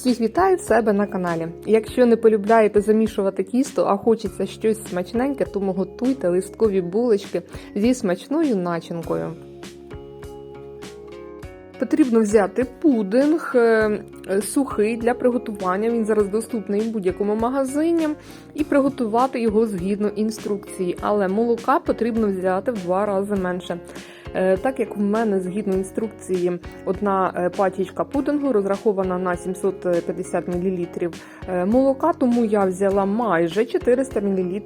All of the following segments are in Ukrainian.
Всіх вітаю в себе на каналі. Якщо не полюбляєте замішувати тісто, а хочеться щось смачненьке, тому готуйте листкові булочки зі смачною начинкою. Потрібно взяти пудинг е, сухий для приготування. Він зараз доступний в будь-якому магазині, і приготувати його згідно інструкції. Але молока потрібно взяти в два рази менше. Е, Так як в мене згідно інструкції одна е, пачечка пудингу розрахована на 750 мл молока, тому я взяла майже 400 мл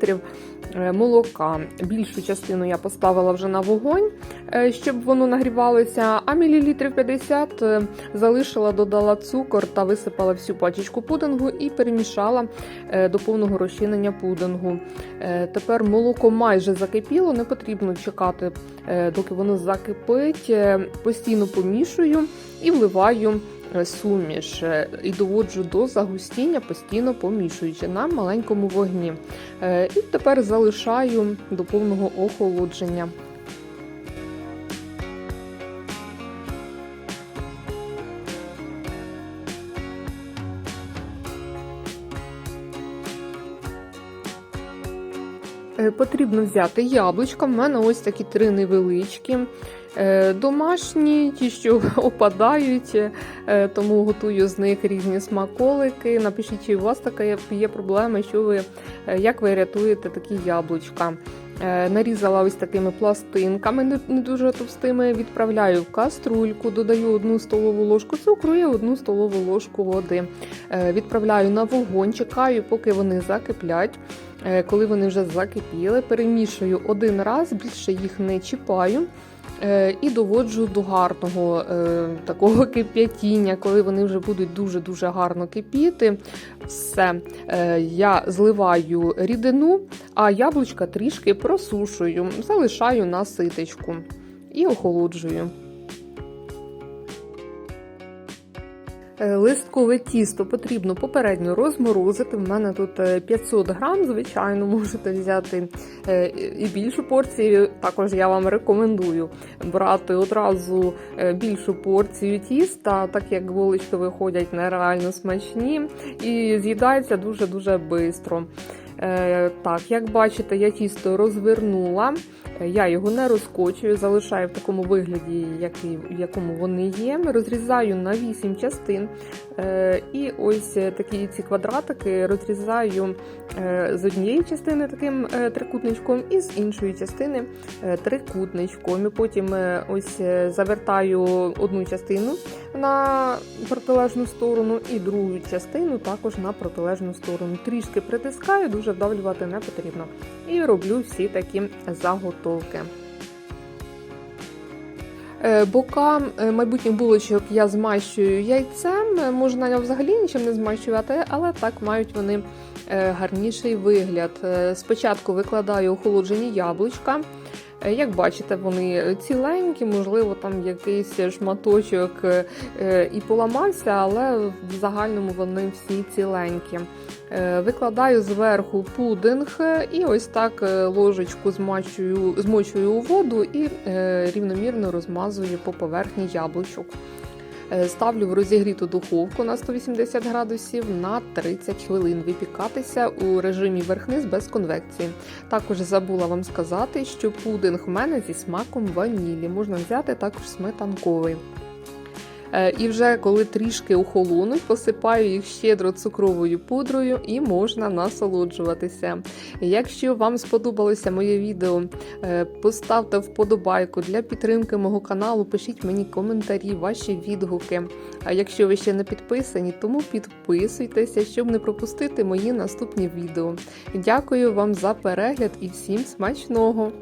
молока. Більшу частину я поставила вже на вогонь, е, щоб воно нагрівалося, а мілілітрів 50 е, залишила, додала цукор та висипала всю пачечку пудингу і перемішала е, до повного розчинення пудингу. Е, Тепер молоко майже закипіло, не потрібно чекати, е, доки воно закипить. Е, Постійно помішую і вливаю е, суміш е, і доводжу до загустіння, постійно помішуючи на маленькому вогні. І тепер залишаю до повного охолодження. Потрібно взяти яблучка. В мене ось такі три невеличкі. Е, Домашні, ті, що опадають, е, тому готую з них різні смаколики. Напишіть, чи у вас така є- проблема, що ви, е, як ви рятуєте такі яблучка. Е, Нарізала ось такими пластинками, не дуже товстими. Відправляю в каструльку, додаю одну столову ложку цукру і одну столову ложку води. Е, Відправляю на вогонь, чекаю, поки вони закиплять. Е, Коли вони вже закипіли, перемішую один раз, більше їх не чіпаю. е, І доводжу до гарного е, такого кип'ятіння, коли вони вже будуть дуже-дуже гарно кипіти. Все, я зливаю рідину, а яблучка трішки просушую, залишаю на ситечку і охолоджую. Листкове тісто потрібно попередньо розморозити. В мене тут е, 500 грам, звичайно, можете взяти е, і більшу порцію. Також я вам рекомендую брати одразу е, більшу порцію тіста, так як булочки виходять нереально смачні і з'їдаються дуже-дуже швидко. Е, Так, як бачите, я тісто розвернула. Е, Я його не розкочую, залишаю в такому вигляді, в якому вони є. Розрізаю на 8 частин. Е, І ось такі ці квадратики розрізаю з однієї частини таким е, трикутничком і з іншої частини е, трикутничком. І потім е, ось е, завертаю одну частину на протилежну сторону і другу частину також на протилежну сторону. Трішки притискаю, дуже вдавлювати не потрібно. І роблю всі такі заготовки. Е, Бока е, майбутніх булочок я змащую яйцем. Можна взагалі нічим не змащувати, але так мають вони е, гарніший вигляд. Е, Спочатку викладаю охолоджені яблучка. Е, Як бачите, вони ціленькі, можливо, там якийсь шматочок і поламався, але в загальному вони всі ціленькі. Викладаю зверху пудинг і ось так ложечку змачую, змочую у воду і рівномірно розмазую по поверхні яблучок. Е, Ставлю в розігріту духовку на 180 градусів на 30 хвилин випікатися у режимі верх-низ без конвекції. Також забула вам сказати, що пудинг в мене зі смаком ванілі. Можна взяти також сметанковий. Е, І вже коли трішки охолонуть, посипаю їх щедро цукровою пудрою і можна насолоджуватися. Якщо вам сподобалося моє відео, е, поставте вподобайку для підтримки мого каналу, пишіть мені коментарі, ваші відгуки. А якщо ви ще не підписані, тому підписуйтеся, щоб не пропустити мої наступні відео. Дякую вам за перегляд і всім смачного!